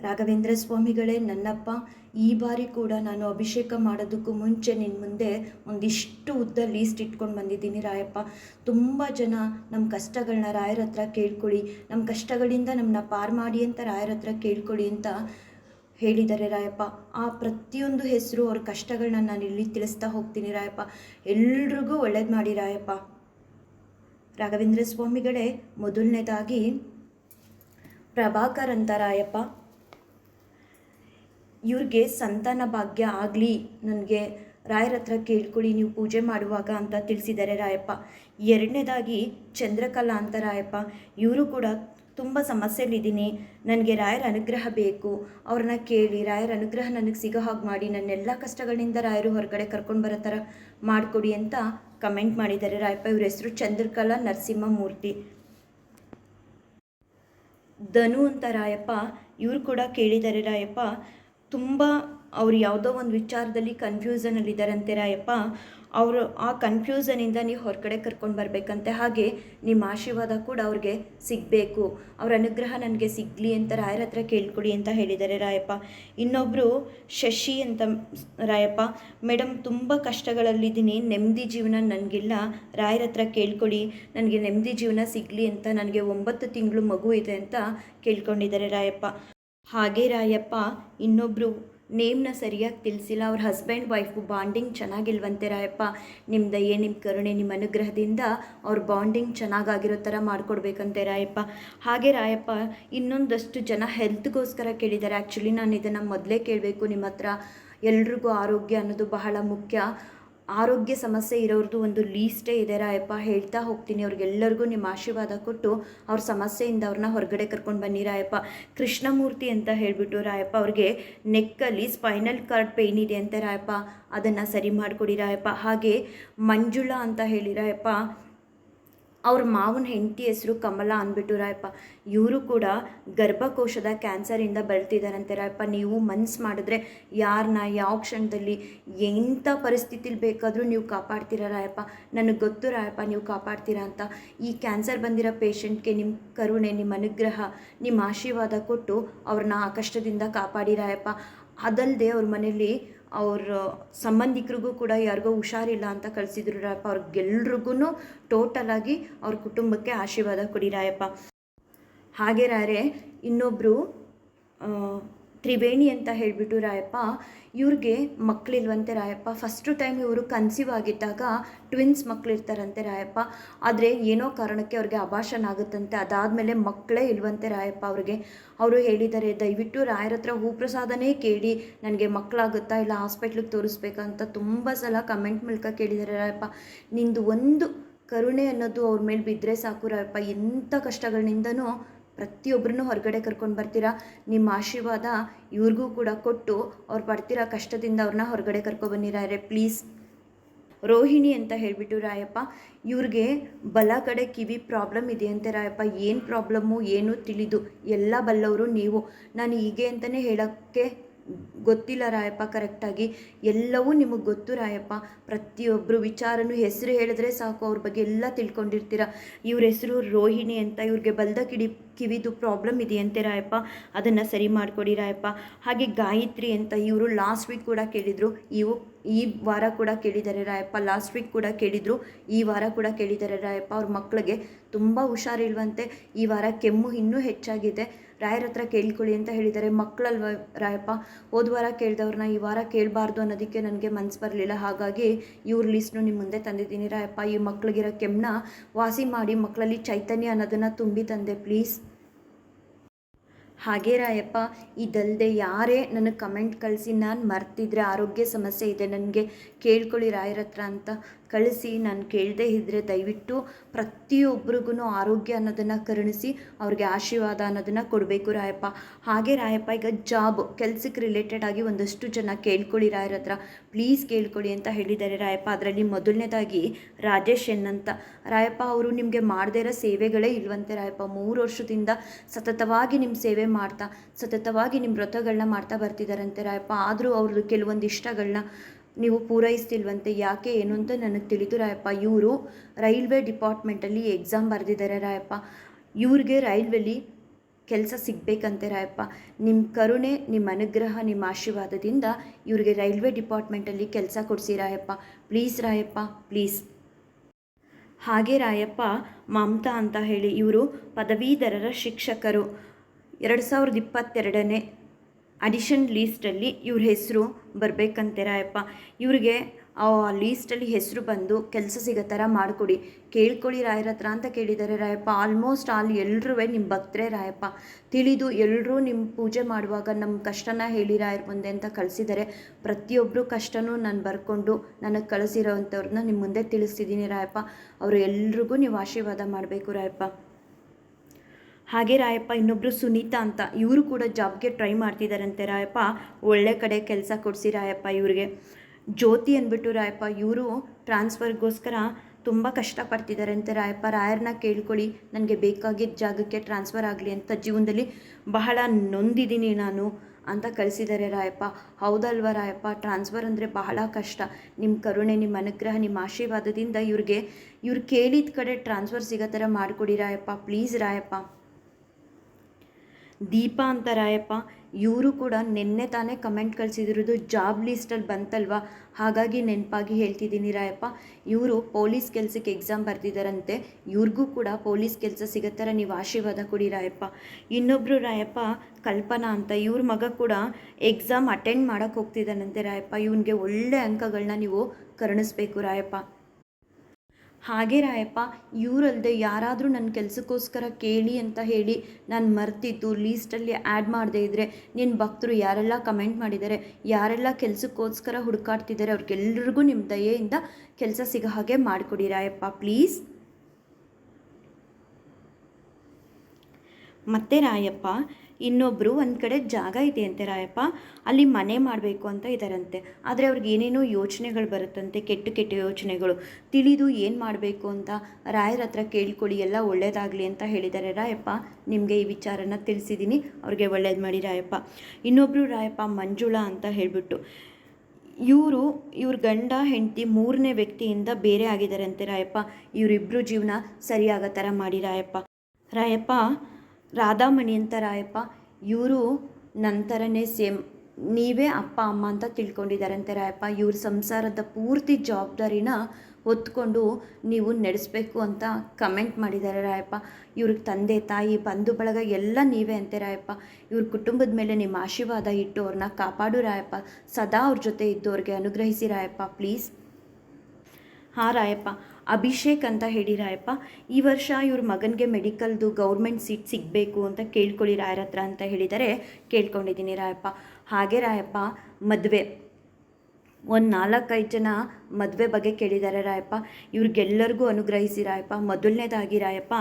S1: ರಾಘವೇಂದ್ರ ಸ್ವಾಮಿಗಳೇ, ನನ್ನಪ್ಪ, ಈ ಬಾರಿ ಕೂಡ ನಾನು ಅಭಿಷೇಕ ಮಾಡೋದಕ್ಕೂ ಮುಂಚೆ ನಿನ್ನ ಮುಂದೆ ಒಂದಿಷ್ಟು ಉದ್ದ ಲೀಸ್ಟ್ ಇಟ್ಕೊಂಡು ಬಂದಿದ್ದೀನಿ ರಾಯಪ್ಪ. ತುಂಬ ಜನ ನಮ್ಮ ಕಷ್ಟಗಳನ್ನ ರಾಯರ ಹತ್ರ ಕೇಳ್ಕೊಳ್ಳಿ ನಮ್ಮ ಕಷ್ಟಗಳಿಂದ ನಮ್ಮನ್ನ ಪಾರು ಮಾಡಿ ಅಂತ ರಾಯರ ಹತ್ರ ಕೇಳ್ಕೊಳ್ಳಿ ಅಂತ ಹೇಳಿದ್ದಾರೆ ರಾಯಪ್ಪ, ಆ ಪ್ರತಿಯೊಂದು ಹೆಸರು ಅವ್ರ ಕಷ್ಟಗಳನ್ನ ನಾನು ಇಲ್ಲಿ ತಿಳಿಸ್ತಾ ಹೋಗ್ತೀನಿ ರಾಯಪ್ಪ. ಎಲ್ರಿಗೂ ಒಳ್ಳೇದು ಮಾಡಿ ರಾಯಪ್ಪ. ರಾಘವೇಂದ್ರ ಸ್ವಾಮಿಗಳೇ, ಮೊದಲನೇದಾಗಿ ಪ್ರಭಾಕರ್ ಅಂತ ರಾಯಪ್ಪ. ಇವ್ರಿಗೆ ಸಂತಾನ ಭಾಗ್ಯ ಆಗಲಿ, ನನಗೆ ರಾಯರ ಹತ್ರ ಕೇಳ್ಕೊಳ್ಳಿ ನೀವು ಪೂಜೆ ಮಾಡುವಾಗ ಅಂತ ತಿಳಿಸಿದ್ದಾರೆ ರಾಯಪ್ಪ. ಎರಡನೇದಾಗಿ ಚಂದ್ರಕಲಾ ಅಂತ ರಾಯಪ್ಪ. ಇವರು ಕೂಡ ತುಂಬ ಸಮಸ್ಯೆಯಲ್ಲಿದ್ದೀನಿ ನನಗೆ ರಾಯರ ಅನುಗ್ರಹ ಬೇಕು. ಅವ್ರನ್ನ ಕೇಳಿ, ರಾಯರ ಅನುಗ್ರಹ ನನಗೆ ಸಿಗೋ ಹಾಗೆ ಮಾಡಿ ನನ್ನೆಲ್ಲ ಕಷ್ಟಗಳಿಂದ ರಾಯರು ಹೊರಗಡೆ ಕರ್ಕೊಂಡು ಬರೋ ಥರ ಮಾಡಿಕೊಡಿ ಅಂತ ಕಮೆಂಟ್ ಮಾಡಿದ್ದಾರೆ. ರಾಯಪ್ಪ, ಇವ್ರ ಹೆಸರು ಚಂದ್ರಕಲಾ ನರಸಿಂಹಮೂರ್ತಿ. ಧನು ಅಂತ ರಾಯಪ್ಪ, ಇವರು ಕೂಡ ಕೇಳಿದ್ದಾರೆ. ರಾಯಪ್ಪ, ತುಂಬ ಅವ್ರು ಯಾವುದೋ ಒಂದು ವಿಚಾರದಲ್ಲಿ ಕನ್ಫ್ಯೂಸನಲ್ಲಿದ್ದಾರಂತೆ ರಾಯಪ್ಪ. ಅವರು ಆ ಕನ್ಫ್ಯೂಸನಿಂದ ನೀವು ಹೊರಗಡೆ ಕರ್ಕೊಂಡು ಬರಬೇಕಂತೆ ಹಾಗೆ ನಿಮ್ಮ ಆಶೀರ್ವಾದ ಕೂಡ ಅವ್ರಿಗೆ ಸಿಗಬೇಕು. ಅವ್ರ ಅನುಗ್ರಹ ನನಗೆ ಸಿಗಲಿ ಅಂತ ರಾಯರ ಹತ್ರ ಕೇಳ್ಕೊಡಿ ಅಂತ ಹೇಳಿದ್ದಾರೆ ರಾಯಪ್ಪ. ಇನ್ನೊಬ್ಬರು ಶಶಿ ಅಂತ ರಾಯಪ್ಪ ಮೇಡಮ್ ತುಂಬ ಕಷ್ಟಗಳಲ್ಲಿದ್ದೀನಿ, ನೆಮ್ಮದಿ ಜೀವನ ನನಗಿಲ್ಲ. ರಾಯರ ಹತ್ರ ಕೇಳ್ಕೊಡಿ, ನನಗೆ ನೆಮ್ಮದಿ ಜೀವನ ಸಿಗಲಿ ಅಂತ ನನಗೆ ಒಂಬತ್ತು ತಿಂಗಳು ಮಗು ಇದೆ ಅಂತ ಕೇಳ್ಕೊಂಡಿದ್ದಾರೆ ರಾಯಪ್ಪ. ಹಾಗೆ ರಾಯಪ್ಪ ಇನ್ನೊಬ್ಬರು ನೇಮ್ನ ಸರಿಯಾಗಿ ತಿಳಿಸಿಲ್ಲ. ಅವ್ರ ಹಸ್ಬೆಂಡ್ ವೈಫು ಬಾಂಡಿಂಗ್ ಚೆನ್ನಾಗಿಲ್ವಂತೆ ರಾಯಪ್ಪ. ಏನು ನಿಮ್ಮ ಕರುಣೆ ನಿಮ್ಮ ಅನುಗ್ರಹದಿಂದ ಅವ್ರ ಬಾಂಡಿಂಗ್ ಚೆನ್ನಾಗಾಗಿರೋ ಥರ ಮಾಡಿಕೊಡ್ಬೇಕಂತೆ ರಾಯಪ್ಪ. ಹಾಗೆ ರಾಯಪ್ಪ, ಇನ್ನೊಂದಷ್ಟು ಜನ ಹೆಲ್ತ್ಗೋಸ್ಕರ ಕೇಳಿದ್ದಾರೆ. ಆ್ಯಕ್ಚುಲಿ ನಾನು ಇದನ್ನು ಮೊದಲೇ ಕೇಳಬೇಕು ನಿಮ್ಮ ಹತ್ರ ಎಲ್ರಿಗೂ ಆರೋಗ್ಯ ಅನ್ನೋದು ಬಹಳ ಮುಖ್ಯ. ಆರೋಗ್ಯ ಸಮಸ್ಯೆ ಇರೋರ್ದು ಒಂದು ಲೀಸ್ಟೇ ಇದೆ ರಾಯಪ್ಪ, ಹೇಳ್ತಾ ಹೋಗ್ತೀನಿ. ಅವ್ರಿಗೆಲ್ಲರಿಗೂ ನಿಮ್ಮ ಆಶೀರ್ವಾದ ಕೊಟ್ಟು ಅವ್ರ ಸಮಸ್ಯೆಯಿಂದ ಅವ್ರನ್ನ ಹೊರಗಡೆ ಕರ್ಕೊಂಡು ಬನ್ನಿ ರಾಯಪ್ಪ. ಕೃಷ್ಣಮೂರ್ತಿ ಅಂತ ಹೇಳಿಬಿಟ್ಟು ರಾಯಪ್ಪ ಅವ್ರಿಗೆ ನೆಕ್ಕಲ್ಲಿ ಸ್ಪೈನಲ್ ಕಾರ್ಡ್ ಪೇಯ್ನ್ ಇದೆ ಅಂತ ರಾಯಪ್ಪ. ಅದನ್ನು ಸರಿ ಮಾಡಿಕೊಡಿ ರಾಯಪ್ಪ. ಹಾಗೆ ಮಂಜುಳಾ ಅಂತ ಹೇಳಿ ರಾಯಪ್ಪ ಅವ್ರ ಮಾವನ ಹೆಂಡತಿ ಹೆಸರು ಕಮಲ ಅಂದ್ಬಿಟ್ಟು, ರಾಯಪ್ಪ, ಇವರು ಕೂಡ ಗರ್ಭಕೋಶದ ಕ್ಯಾನ್ಸರಿಂದ ಬಳಲ್ತಿದ್ದಾರಂತೆ ರಾಯಪ್ಪ. ನೀವು ಮನ್ಸು ಮಾಡಿದ್ರೆ ಯಾರನ್ನ ಯಾವ ಕ್ಷಣದಲ್ಲಿ ಎಂಥ ಪರಿಸ್ಥಿತಿಲಿ ಬೇಕಾದರೂ ನೀವು ಕಾಪಾಡ್ತೀರ ರಾಯಪ್ಪ? ನನಗೆ ಗೊತ್ತು ರಾಯಪ್ಪ, ನೀವು ಕಾಪಾಡ್ತೀರಾ ಅಂತ. ಈ ಕ್ಯಾನ್ಸರ್ ಬಂದಿರೋ ಪೇಷಂಟ್ಗೆ ನಿಮ್ಮ ಕರುಣೆ ನಿಮ್ಮ ಅನುಗ್ರಹ ನಿಮ್ಮ ಆಶೀರ್ವಾದ ಕೊಟ್ಟು ಅವ್ರನ್ನ ಆ ಕಷ್ಟದಿಂದ ಕಾಪಾಡಿ ರಾಯಪ್ಪ. ಅದಲ್ಲದೆ ಅವ್ರ ಮನೇಲಿ ಅವ್ರ ಸಂಬಂಧಿಕರಿಗೂ ಕೂಡ ಯಾರಿಗೋ ಹುಷಾರಿಲ್ಲ ಅಂತ ಕಳಿಸಿದ್ರು ರಾಯಪ್ಪ ಅವ್ರಿಗೆಲ್ರಿಗೂ ಟೋಟಲಾಗಿ ಅವ್ರ ಕುಟುಂಬಕ್ಕೆ ಆಶೀರ್ವಾದ ಕೊಡಿ ರಾಯಪ್ಪ. ಹಾಗೆ ರಾರೆ ಇನ್ನೊಬ್ಬರು ತ್ರಿವೇಣಿ ಅಂತ ಹೇಳಿಬಿಟ್ಟು ರಾಯಪ್ಪ, ಇವ್ರಿಗೆ ಮಕ್ಕಳಿಲ್ವಂತೆ ರಾಯಪ್ಪ ಫಸ್ಟು ಟೈಮ್ ಇವರು ಕನ್ಸೀವ್ ಆಗಿದ್ದಾಗ ಟ್ವಿನ್ಸ್ ಮಕ್ಕಳಿರ್ತಾರಂತೆ ರಾಯಪ್ಪ. ಆದರೆ ಏನೋ ಕಾರಣಕ್ಕೆ ಅವ್ರಿಗೆ ಅಭಾಷಣ ಆಗುತ್ತಂತೆ. ಅದಾದಮೇಲೆ ಮಕ್ಕಳೇ ಇಲ್ವಂತೆ ರಾಯಪ್ಪ ಅವ್ರಿಗೆ. ಅವರು ಹೇಳಿದ್ದಾರೆ, ದಯವಿಟ್ಟು ರಾಯರ ಹತ್ರ ಹೂಪ್ರಸಾದನೇ ಕೇಳಿ. ನನಗೆ ಮಕ್ಕಳಾಗುತ್ತಾ ಇಲ್ಲ ಹಾಸ್ಪಿಟ್ಲಿಗೆ ತೋರಿಸ್ಬೇಕಂತ ತುಂಬ ಸಲ ಕಮೆಂಟ್ ಮೂಲಕ ಕೇಳಿದ್ದಾರೆ ರಾಯಪ್ಪ. ನಿಂದು ಒಂದು ಕರುಣೆ ಅನ್ನೋದು ಅವ್ರ ಮೇಲೆ ಬಿದ್ದರೆ ಸಾಕು ರಾಯಪ್ಪ. ಎಂಥ ಕಷ್ಟಗಳಿಂದನೂ ಪ್ರತಿಯೊಬ್ಬರನ್ನು ಹೊರಗಡೆ ಕರ್ಕೊಂಡು ಬರ್ತೀರಾ? ನಿಮ್ಮ ಆಶೀರ್ವಾದ ಇವ್ರಿಗೂ ಕೂಡ ಕೊಟ್ಟು ಅವ್ರು ಪಡ್ತಿರೋ ಕಷ್ಟದಿಂದ ಅವ್ರನ್ನ ಹೊರಗಡೆ ಕರ್ಕೊಬನ್ನಿ ರಾಯರೇ, ಪ್ಲೀಸ್. ರೋಹಿಣಿ ಅಂತ ಹೇಳಿಬಿಟ್ಟು ರಾಯಪ್ಪ, ಇವ್ರಿಗೆ ಬಲ ಕಡೆ ಕಿವಿ ಪ್ರಾಬ್ಲಮ್ ಇದೆಯಂತೆ ರಾಯಪ್ಪ. ಏನು ಪ್ರಾಬ್ಲಮ್ಮು, ಏನು ತಿಳಿದು. ಎಲ್ಲ ಬಲ್ಲವರು ನೀವು. ನಾನು ಹೀಗೆ ಅಂತಲೇ ಹೇಳೋಕ್ಕೆ ಗೊತ್ತಿಲ್ಲ ರಾಯಪ್ಪ ಕರೆಕ್ಟಾಗಿ ಎಲ್ಲವೂ ನಿಮಗೆ ಗೊತ್ತು ರಾಯಪ್ಪ. ಪ್ರತಿಯೊಬ್ಬರು ವಿಚಾರನೂ ಹೆಸರು ಹೇಳಿದ್ರೆ ಸಾಕು, ಅವ್ರ ಬಗ್ಗೆ ಎಲ್ಲ ತಿಳ್ಕೊಂಡಿರ್ತೀರ. ಇವ್ರ ಹೆಸರು ರೋಹಿಣಿ ಅಂತ ಇವ್ರಿಗೆ ಬಲ್ದ ಕಿಡಿ, ಕಿವಿದು ಪ್ರಾಬ್ಲಮ್ ಇದೆಯಂತೆ ರಾಯಪ್ಪ. ಅದನ್ನು ಸರಿ ಮಾಡಿಕೊಡಿ ರಾಯಪ್ಪ. ಹಾಗೆ ಗಾಯತ್ರಿ ಅಂತ ಇವರು ಲಾಸ್ಟ್ ವೀಕ್ ಕೂಡ ಕೇಳಿದರು. ಇವು, ಈ ವಾರ ಕೂಡ ಕೇಳಿದ್ದಾರೆ ರಾಯಪ್ಪ. ಲಾಸ್ಟ್ ವೀಕ್ ಕೂಡ ಕೇಳಿದರು. ಈ ವಾರ ಕೂಡ ಕೇಳಿದ್ದಾರೆ ರಾಯಪ್ಪ. ಅವ್ರ ಮಕ್ಕಳಿಗೆ ತುಂಬ ಹುಷಾರಿಲ್ವಂತೆ. ಈ ವಾರ ಕೆಮ್ಮು ಇನ್ನೂ ಹೆಚ್ಚಾಗಿದೆ. ರಾಯರ ಹತ್ರ ಕೇಳ್ಕೊಳ್ಳಿ ಅಂತ ಹೇಳಿದ್ದಾರೆ. ಮಕ್ಕಳಲ್ವ ರಾಯಪ್ಪ? ಹೋದ ವಾರ ಕೇಳಿದವ್ರನ್ನ ಈ ವಾರ ಕೇಳಬಾರ್ದು ಅನ್ನೋದಕ್ಕೆ ನನಗೆ ಮನಸ್ಸು ಬರಲಿಲ್ಲ. ಹಾಗಾಗಿ ಇವ್ರ ಲಿಸ್ಟ್ನು ನಿಮ್ಮ ಮುಂದೆ ತಂದಿದ್ದೀನಿ ರಾಯಪ್ಪ. ಈ ಮಕ್ಳಿಗಿರೋ ಕೆಮ್ಮನ್ನ ವಾಸಿ ಮಾಡಿ ಮಕ್ಕಳಲ್ಲಿ ಚೈತನ್ಯ ಅನ್ನೋದನ್ನು ತುಂಬಿ ತಂದೆ ಪ್ಲೀಸ್ ಹಾಗೆ ರಾಯಪ್ಪ ಇದಲ್ಲದೆ ಯಾರೇ ನನಗೆ ಕಮೆಂಟ್ ಕಳಿಸಿ ನಾನು ಮರ್ತಿದ್ರೆ ಆರೋಗ್ಯ ಸಮಸ್ಯೆ ಇದೆ. ನನಗೆ ಕೇಳ್ಕೊಳ್ಳಿ ರಾಯರ ಹತ್ರ ಅಂತ. ಕಳಿಸಿ, ನಾನು ಕೇಳದೇ ಇದ್ದರೆ ದಯವಿಟ್ಟು ಪ್ರತಿಯೊಬ್ಬರಿಗೂ ಆರೋಗ್ಯ ಅನ್ನೋದನ್ನು ಕರುಣಿಸಿ ಅವ್ರಿಗೆ ಆಶೀರ್ವಾದ ಅನ್ನೋದನ್ನು ಕೊಡಬೇಕು ರಾಯಪ್ಪ. ಹಾಗೆ ರಾಯಪ್ಪ, ಈಗ ಜಾಬ್, ಕೆಲಸಕ್ಕೆ ರಿಲೇಟೆಡ್ ಆಗಿ ಒಂದಷ್ಟು ಜನ ಕೇಳ್ಕೊಳ್ಳಿ ರಾಯರ ಹತ್ರ. ಪ್ಲೀಸ್ ಕೇಳ್ಕೊಳ್ಳಿ ಅಂತ ಹೇಳಿದ್ದಾರೆ ರಾಯಪ್ಪ. ಅದರಲ್ಲಿ ಮೊದಲನೇದಾಗಿ ರಾಜೇಶ್ ಎನ್ ಅಂತ ರಾಯಪ್ಪ, ಅವರು ನಿಮಗೆ ಮಾಡದೇ ಇರೋ ಸೇವೆಗಳೇ ಇಲ್ವಂತೆ ರಾಯಪ್ಪ. ಮೂರು ವರ್ಷದಿಂದ ಸತತವಾಗಿ ನಿಮ್ಮ ಸೇವೆ ಮಾಡ್ತಾ, ಸತತವಾಗಿ ನಿಮ್ಮ ವ್ರತಗಳನ್ನ ಮಾಡ್ತಾ ಬರ್ತಿದ್ದಾರಂತೆ ರಾಯಪ್ಪ. ಆದರೂ ಅವ್ರದ್ದು ಕೆಲವೊಂದು ಇಷ್ಟಗಳನ್ನ ನೀವು ಪೂರೈಸ್ತಿಲ್ವಂತೆ ಯಾಕೆ ಏನು ಅಂತ ನನಗೆ ತಿಳಿದು ರಾಯಪ್ಪ, ಇವರು ರೈಲ್ವೆ ಡಿಪಾರ್ಟ್ಮೆಂಟಲ್ಲಿ ಎಕ್ಸಾಮ್ ಬರೆದಿದ್ದಾರೆ ರಾಯಪ್ಪ. ಇವ್ರಿಗೆ ರೈಲ್ವೆಲಿ ಕೆಲಸ ಸಿಗಬೇಕಂತೆ ರಾಯಪ್ಪ. ನಿಮ್ಮ ಕರುಣೆ ನಿಮ್ಮ ಅನುಗ್ರಹ ನಿಮ್ಮ ಆಶೀರ್ವಾದದಿಂದ ಇವ್ರಿಗೆ ರೈಲ್ವೆ ಡಿಪಾರ್ಟ್ಮೆಂಟಲ್ಲಿ ಕೆಲಸ ಕೊಡಿಸಿ ರಾಯಪ್ಪ. Please Rayappa, please. ಹಾಗೆ ರಾಯಪ್ಪ, ಮಮತಾ ಅಂತ ಹೇಳಿ ಇವರು ಪದವೀಧರರ ಶಿಕ್ಷಕರು. ಎರಡು ಸಾವಿರದ ಇಪ್ಪತ್ತೆರಡನೇ ಅಡಿಷನ್ ಲೀಸ್ಟಲ್ಲಿ ಇವ್ರ ಹೆಸರು ಬರಬೇಕಂತೆ ರಾಯಪ್ಪ ಇವ್ರಿಗೆ ಆ ಲೀಸ್ಟಲ್ಲಿ ಹೆಸರು ಬಂದು ಕೆಲಸ ಸಿಗೋ ಥರ ಮಾಡಿಕೊಡಿ. ಕೇಳ್ಕೊಳ್ಳಿ ರಾಯರ ಹತ್ರ ಅಂತ ಕೇಳಿದ್ದಾರೆ ರಾಯಪ್ಪ. ಆಲ್ಮೋಸ್ಟ್ ಆಲ್ ಎಲ್ಲರೂ ನಿಮ್ಮ ಭಕ್ತರೇ ರಾಯಪ್ಪ. ತಿಳಿದು ಎಲ್ಲರೂ ನಿಮ್ಮ ಪೂಜೆ ಮಾಡುವಾಗ ನಮ್ಮ ಕಷ್ಟನ ಹೇಳಿ ರಾಯರ ಮುಂದೆ ಅಂತ ಕಳಿಸಿದ್ದಾರೆ. ಪ್ರತಿಯೊಬ್ಬರು ಕಷ್ಟನೂ ನಾನು ಬರ್ಕೊಂಡು ನನಗೆ ಕಳಿಸಿರೋವಂಥವ್ರನ್ನ ನಿಮ್ಮ ಮುಂದೆ ತಿಳಿಸ್ತಿದ್ದೀನಿ ರಾಯಪ್ಪ. ಅವರು ಎಲ್ರಿಗೂ ನೀವು ಆಶೀರ್ವಾದ ಮಾಡಬೇಕು ರಾಯಪ್ಪ. ಹಾಗೆ ರಾಯಪ್ಪ ಇನ್ನೊಬ್ಬರು ಸುನೀತಾ ಅಂತ ಇವರು ಕೂಡ ಜಾಬ್ಗೆ ಟ್ರೈ ಮಾಡ್ತಿದ್ದಾರಂತೆ ರಾಯಪ್ಪ. ಒಳ್ಳೆ ಕಡೆ ಕೆಲಸ ಕೊಡಿಸಿ ರಾಯಪ್ಪ ಇವ್ರಿಗೆ. ಜ್ಯೋತಿ ಅಂದ್ಬಿಟ್ಟು ರಾಯಪ್ಪ, ಇವರು ಟ್ರಾನ್ಸ್ಫರ್ಗೋಸ್ಕರ ತುಂಬ ಕಷ್ಟಪಡ್ತಿದ್ದಾರೆ ಅಂತೆ ರಾಯಪ್ಪ. ರಾಯರನ್ನ ಕೇಳ್ಕೊಳ್ಳಿ, ನನಗೆ ಬೇಕಾಗಿದ್ದ ಜಾಗಕ್ಕೆ ಟ್ರಾನ್ಸ್ಫರ್ ಆಗಲಿ ಅಂತ ಜೀವನದಲ್ಲಿ ಬಹಳ ನೊಂದಿದ್ದೀನಿ ನಾನು ಅಂತ ಕಳಿಸಿದ್ದಾರೆ ರಾಯಪ್ಪ. ಹೌದಲ್ವ ರಾಯಪ್ಪ? ಟ್ರಾನ್ಸ್ಫರ್ ಅಂದರೆ ಬಹಳ ಕಷ್ಟ. ನಿಮ್ಮ ಕರುಣೆ ನಿಮ್ಮ ಅನುಗ್ರಹ ನಿಮ್ಮ ಆಶೀರ್ವಾದದಿಂದ ಇವ್ರಿಗೆ, ಇವ್ರು ಕೇಳಿದ ಕಡೆ ಟ್ರಾನ್ಸ್ಫರ್ ಸಿಗೋ ಥರ ಮಾಡಿಕೊಡಿ ರಾಯಪ್ಪ. ಪ್ಲೀಸ್ ರಾಯಪ್ಪ. ದೀಪ ಅಂತ ರಾಯಪ್ಪ ಇವರು ಕೂಡ ನಿನ್ನೆ ತಾನೇ ಕಮೆಂಟ್ ಕಳಿಸಿದಿರೋದು ಜಾಬ್ ಲೀಸ್ಟಲ್ಲಿ ಬಂತಲ್ವ? ಹಾಗಾಗಿ ನೆನಪಾಗಿ ಹೇಳ್ತಿದ್ದೀನಿ ರಾಯಪ್ಪ. ಇವರು ಪೊಲೀಸ್ ಕೆಲಸಕ್ಕೆ ಎಕ್ಸಾಮ್ ಬರ್ತಿದ್ದಾರಂತೆ ಇವ್ರಿಗೂ ಕೂಡ ಪೊಲೀಸ್ ಕೆಲಸ ಸಿಗುತ್ತಾರೆ, ನೀವು ಆಶೀರ್ವಾದ ಕೊಡಿ ರಾಯಪ್ಪ. ಇನ್ನೊಬ್ಬರು ರಾಯಪ್ಪ, ಕಲ್ಪನಾ ಅಂತ, ಇವ್ರ ಮಗ ಕೂಡ ಎಕ್ಸಾಮ್ ಅಟೆಂಡ್ ಮಾಡೋಕ್ಕೆ ಹೋಗ್ತಿದ್ದಾನಂತೆ ರಾಯಪ್ಪ. ಇವನಿಗೆ ಒಳ್ಳೆ ಅಂಕಗಳನ್ನ ನೀವು ಕರುಣಿಸ್ಬೇಕು ರಾಯಪ್ಪ. ಹಾಗೆ ರಾಯಪ್ಪ ಇವರಲ್ಲದೆ ಯಾರಾದರೂ ನನ್ನ ಕೆಲಸಕ್ಕೋಸ್ಕರ ಕೇಳಿ ಅಂತ ಹೇಳಿ ನಾನು ಮರ್ತಿದ್ದು, ಲೀಸ್ಟಲ್ಲಿ ಆ್ಯಡ್ ಮಾಡದೇ ಇದ್ದರೆ ನಿನ್ನ ಭಕ್ತರು ಯಾರೆಲ್ಲ ಕಮೆಂಟ್ ಮಾಡಿದ್ದಾರೆ ಯಾರೆಲ್ಲ ಕೆಲಸಕ್ಕೋಸ್ಕರ ಹುಡುಕಾಡ್ತಿದ್ದಾರೆ ಅವ್ರಿಗೆಲ್ರಿಗೂ ನಿಮ್ಮ ದಯೆಯಿಂದ ಕೆಲಸ ಸಿಗೋ ಹಾಗೆ ಮಾಡಿಕೊಡಿ ರಾಯಪ್ಪ, ಪ್ಲೀಸ್. ಮತ್ತೆ ರಾಯಪ್ಪ ಇನ್ನೊಬ್ಬರು ಒಂದು ಕಡೆ ಜಾಗ ಇದೆ ಅಂತೆ ರಾಯಪ್ಪ, ಅಲ್ಲಿ ಮನೆ ಮಾಡಬೇಕು ಅಂತ ಇದ್ದಾರಂತೆ ಆದರೆ ಅವ್ರಿಗೆ ಏನೇನೋ ಯೋಚನೆಗಳು ಬರುತ್ತಂತೆ, ಕೆಟ್ಟ ಕೆಟ್ಟ ಯೋಚನೆಗಳು. ತಿಳಿದು ಏನು ಮಾಡಬೇಕು ಅಂತ ರಾಯರ ಹತ್ರ ಕೇಳ್ಕೊಳ್ಳಿ, ಎಲ್ಲ ಒಳ್ಳೇದಾಗಲಿ ಅಂತ ಹೇಳಿದ್ದಾರೆ. ರಾಯಪ್ಪ, ನಿಮಗೆ ಈ ವಿಚಾರನ ತಿಳಿಸಿದ್ದೀನಿ ಅವ್ರಿಗೆ ಒಳ್ಳೇದು ಮಾಡಿ ರಾಯಪ್ಪ. ಇನ್ನೊಬ್ಬರು ರಾಯಪ್ಪ, ಮಂಜುಳಾ ಅಂತ ಹೇಳಿಬಿಟ್ಟು, ಇವರು, ಇವ್ರ ಗಂಡ, ಹೆಂಡತಿ ಮೂರನೇ ವ್ಯಕ್ತಿಯಿಂದ ಬೇರೆ ಆಗಿದ್ದಾರೆ ಅಂತೆ ರಾಯಪ್ಪ. ಇವರಿಬ್ಬರು ಜೀವನ ಸರಿಯಾಗೋ ಥರ ಮಾಡಿ ರಾಯಪ್ಪ. ರಾಯಪ್ಪ ರಾಧಾಮಣಿ ಅಂತ ರಾಯಪ್ಪ ಇವರು ನಂತರನೇ ಸೇಮ್. ನೀವೇ ಅಪ್ಪ, ಅಮ್ಮ ಅಂತ ತಿಳ್ಕೊಂಡಿದ್ದಾರಂತೆ ರಾಯಪ್ಪ. ಇವ್ರ ಸಂಸಾರದ ಪೂರ್ತಿ ಜವಾಬ್ದಾರಿನ ಹೊತ್ಕೊಂಡು ನೀವು ನಡೆಸಬೇಕು ಅಂತ ಕಮೆಂಟ್ ಮಾಡಿದ್ದಾರೆ ರಾಯಪ್ಪ. ಇವ್ರಿಗೆ ತಂದೆ, ತಾಯಿ, ಬಂಧು ಬಳಗ ಎಲ್ಲ ನೀವೇ ಅಂತೆ ರಾಯಪ್ಪ. ಇವ್ರ ಕುಟುಂಬದ ಮೇಲೆ ನಿಮ್ಮ ಆಶೀರ್ವಾದ ಇಟ್ಟು ಅವ್ರನ್ನ ಕಾಪಾಡು ರಾಯಪ್ಪ. ಸದಾ ಅವ್ರ ಜೊತೆ ಇದ್ದು ಅವ್ರಿಗೆ ಅನುಗ್ರಹಿಸಿ ರಾಯಪ್ಪ, ಪ್ಲೀಸ್. ಹಾಂ ರಾಯಪ್ಪ ಅಭಿಷೇಕ್ ಅಂತ ಹೇಳಿ ರಾಯಪ್ಪ ಈ ವರ್ಷ ಇವ್ರ ಮಗನಿಗೆ ಮೆಡಿಕಲ್ದು ಗೌರ್ಮೆಂಟ್ ಸೀಟ್ ಸಿಗಬೇಕು ಅಂತ ಕೇಳ್ಕೊಳ್ಳಿ ರಾಯರ ಹತ್ರ ಅಂತ ಹೇಳಿದರೆ ಕೇಳ್ಕೊಂಡಿದ್ದೀನಿ ರಾಯಪ್ಪ. ಹಾಗೆ ರಾಯಪ್ಪ, ಮದುವೆ, ಒಂದು ನಾಲ್ಕೈದು ಜನ ಮದುವೆ ಬಗ್ಗೆ ಕೇಳಿದ್ದಾರೆ ರಾಯಪ್ಪ. ಇವ್ರಿಗೆಲ್ಲರಿಗೂ ಅನುಗ್ರಹಿಸಿ ರಾಯಪ್ಪ, ಮೊದಲನೇದಾಗಿ ರಾಯಪ್ಪ,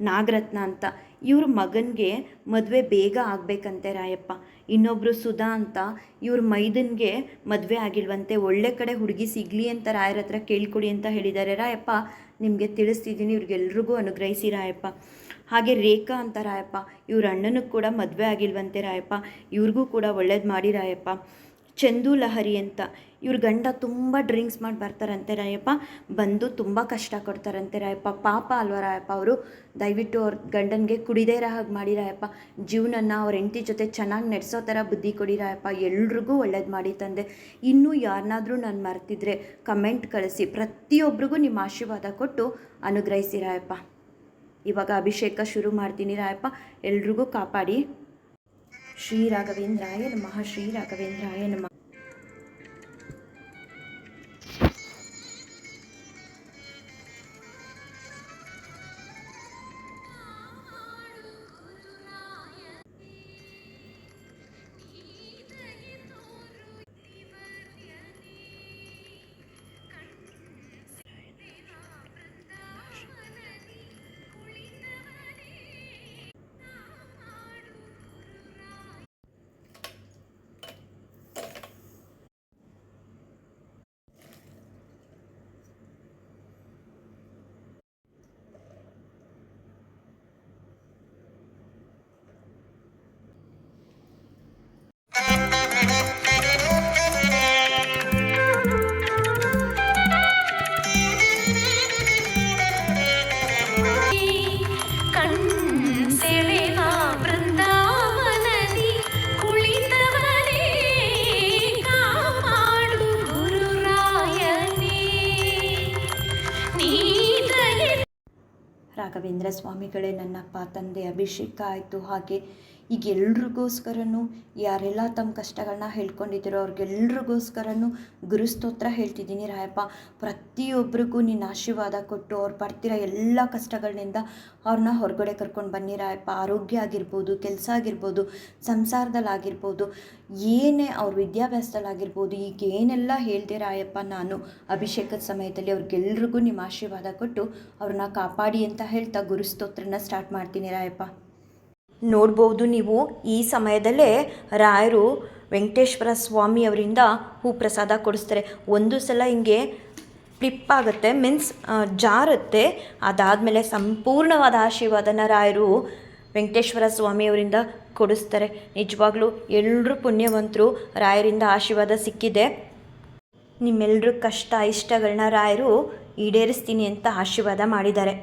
S1: ನಾಗರತ್ನ ಅಂತ. ಇವ್ರ ಮಗನಿಗೆ ಮದುವೆ ಬೇಗ ಆಗಬೇಕಂತೆ ರಾಯಪ್ಪ. ಇನ್ನೊಬ್ಬರು ಸುಧಾ ಅಂತ ಇವ್ರ ಮೈದನ್ಗೆ ಮದುವೆ ಆಗಿಲ್ವಂತೆ, ಒಳ್ಳೆ ಕಡೆ ಹುಡುಗಿ ಸಿಗಲಿ ಅಂತ ರಾಯರ ಹತ್ರ ಕೇಳ್ಕೊಡಿ ಅಂತ ಹೇಳಿದ್ದಾರೆ. ರಾಯಪ್ಪ, ನಿಮಗೆ ತಿಳಿಸ್ತಿದ್ದೀನಿ, ಇವ್ರಿಗೆಲ್ರಿಗೂ ಅನುಗ್ರಹಿಸಿ ರಾಯಪ್ಪ. ಹಾಗೆ ರೇಖಾ ಅಂತ ರಾಯಪ್ಪ, ಇವ್ರ ಅಣ್ಣನಿಗೆ ಕೂಡ ಮದುವೆ ಆಗಿಲ್ವಂತೆ ರಾಯಪ್ಪ. ಇವ್ರಿಗೂ ಕೂಡ ಒಳ್ಳೇದು ಮಾಡಿ ರಾಯಪ್ಪ. ಚಂದು ಲಹರಿ ಅಂತ. ಇವ್ರ ಗಂಡ ತುಂಬ ಡ್ರಿಂಕ್ಸ್ ಮಾಡಿ ಬರ್ತಾರಂತೆ ರಾಯಪ್ಪ. ಬಂದು ತುಂಬ ಕಷ್ಟ ಕೊಡ್ತಾರಂತೆ ರಾಯಪ್ಪ. ಪಾಪ ಅಲ್ವಾ ರಾಯಪ್ಪ ಅವರು? ದಯವಿಟ್ಟು ಅವ್ರ ಗಂಡನಿಗೆ ಕುಡಿದೇ ಇರೋ ಹಾಗೆ ಮಾಡಿ ರಾಯಪ್ಪ. ಜೀವನನ ಅವ್ರ ಹೆಂಡತಿ ಜೊತೆ ಚೆನ್ನಾಗಿ ನಡೆಸೋ ಥರ ಬುದ್ಧಿ ಕೊಡಿ ರಾಯಪ್ಪ. ಎಲ್ರಿಗೂ ಒಳ್ಳೇದು ಮಾಡಿ ತಂದೆ. ಇನ್ನೂ ಯಾರನ್ನಾದರೂ ನಾನು ಮರ್ತಿದ್ರೆ ಕಮೆಂಟ್ ಕಳಿಸಿ. ಪ್ರತಿಯೊಬ್ಬರಿಗೂ ನಿಮ್ಮ ಆಶೀರ್ವಾದ ಕೊಟ್ಟು ಅನುಗ್ರಹಿಸಿ ರಾಯಪ್ಪ. ಇವಾಗ ಅಭಿಷೇಕ ಶುರು ಮಾಡ್ತೀನಿ ರಾಯಪ್ಪ. ಎಲ್ರಿಗೂ ಕಾಪಾಡಿ. ಶ್ರೀ ರಾಘವೇಂದ್ರಾಯ ನಮಃ ಶ್ರೀ ರಾಘವೇಂದ್ರಾಯ ನಮಃ. ಸ್ವಾಮಿಗಳೇ ನನ್ನಪ್ಪ ತಂದೆ ಅಭಿಷೇಕ ಆಯಿತು. ಹಾಗೆ ಈಗ ಎಲ್ರಿಗೋಸ್ಕರನೂ ಯಾರೆಲ್ಲ ತಮ್ಮ ಕಷ್ಟಗಳನ್ನ ಹೇಳ್ಕೊಂಡಿದ್ದೀರೋ ಅವ್ರಿಗೆಲ್ರಿಗೋಸ್ಕರನೂ ಗುರುಸ್ತೋತ್ರ ಹೇಳ್ತಿದ್ದೀನಿ ರಾಯಪ್ಪ. ಪ್ರತಿಯೊಬ್ಬರಿಗೂ ನೀನು ಆಶೀರ್ವಾದ ಕೊಟ್ಟು ಅವ್ರು ಪಡ್ತಿರೋ ಎಲ್ಲ ಕಷ್ಟಗಳಿಂದ ಅವ್ರನ್ನ ಹೊರಗಡೆ ಕರ್ಕೊಂಡು ಬನ್ನಿ ರಾಯಪ್ಪ. ಆರೋಗ್ಯ ಆಗಿರ್ಬೋದು, ಕೆಲಸ ಆಗಿರ್ಬೋದು ಸಂಸಾರದಲ್ಲಾಗಿರ್ಬೋದು ಏನೇ ಅವ್ರ ವಿದ್ಯಾಭ್ಯಾಸದಲ್ಲಾಗಿರ್ಬೋದು ಈಗ ಏನೆಲ್ಲ ಹೇಳಿದೆ ರಾಯಪ್ಪ ನಾನು ಅಭಿಷೇಕದ ಸಮಯದಲ್ಲಿ ಅವ್ರಿಗೆಲ್ರಿಗೂ ನಿಮ್ಮ ಆಶೀರ್ವಾದ ಕೊಟ್ಟು ಅವ್ರನ್ನ ಕಾಪಾಡಿ ಅಂತ ಹೇಳ್ತಾ ಗುರುಸ್ತೋತ್ರನ ಸ್ಟಾರ್ಟ್ ಮಾಡ್ತೀನಿ ರಾಯಪ್ಪ. ನೋಡ್ಬೋದು ನೀವು. ಈ ಸಮಯದಲ್ಲೇ ರಾಯರು ವೆಂಕಟೇಶ್ವರ ಸ್ವಾಮಿ ಅವರಿಂದ ಹೂ ಪ್ರಸಾದ ಕೊಡಿಸ್ತಾರೆ. ಒಂದು ಸಲ ಹಿಂಗೆ ಫ್ಲಿಪ್ ಆಗುತ್ತೆ. ಮೀನ್ಸ್ ಜಾರುತ್ತೆ. ಅದಾದಮೇಲೆ ಸಂಪೂರ್ಣವಾದ ಆಶೀರ್ವಾದನ ರಾಯರು ವೆಂಕಟೇಶ್ವರ ಸ್ವಾಮಿಯವರಿಂದ ಕೊಡಿಸ್ತಾರೆ. ನಿಜವಾಗ್ಲೂ ಎಲ್ಲರೂ ಪುಣ್ಯವಂತರು. ರಾಯರಿಂದ ಆಶೀರ್ವಾದ ಸಿಕ್ಕಿದೆ. ನಿಮ್ಮೆಲ್ಲರ ಕಷ್ಟ, ಇಷ್ಟಗಳನ್ನ ರಾಯರು ಈಡೇರಿಸ್ತೀನಿ ಅಂತ ಆಶೀರ್ವಾದ ಮಾಡಿದ್ದಾರೆ.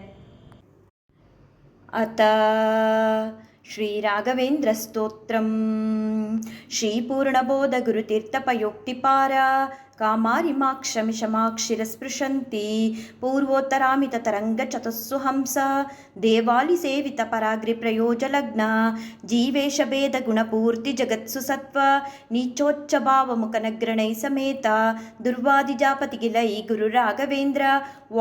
S1: ಅತ श्रीराघवेन्द्रस्तोत्रम्। श्रीपूर्णबोधगुरुतीर्थपयोक्तिपार कामारिमाक्षमिषमाक्षिरस्पृशन्ति पूर्वोत्तरामिततरङ्गचतुस्सुहंस देवालिसेवितपराग्रिप्रयोजलग्न जीवेशभेदगुणपूर्तिजगत्सु सत्त्व नीचोच्चभावमुखनग्रणै समेत दुर्वादिजापतिगिलै गुरुराघवेन्द्र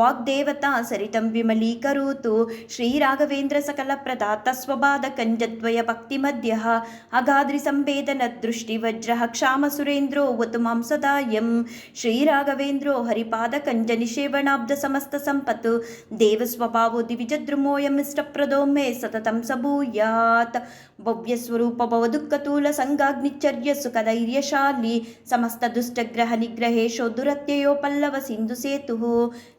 S1: वाग्देवता सरितं विमलीकरोतु श्रीराघवेन्द्र सकलप्रदात स्वबाधकञ्जद्वय वेदनदृष्टिवज्रहक्षामसुरेन्द्रो वतुमां सदा यं श्रीराघवेन्द्रो हरिपादकञ्जनिषेवणाब्दसमस्तसम्पत् देवस्वभावो दिविजद्रुमोऽयमिष्टप्रदो मे सततं सबूयात् भव्यस्वरूप भवदुःखतूलसङ्गाग्निचर्य सुखधैर्यशाली समस्तदुष्टग्रहनिग्रहेशो दुरत्ययो पल्लवसिन्धुसेतुः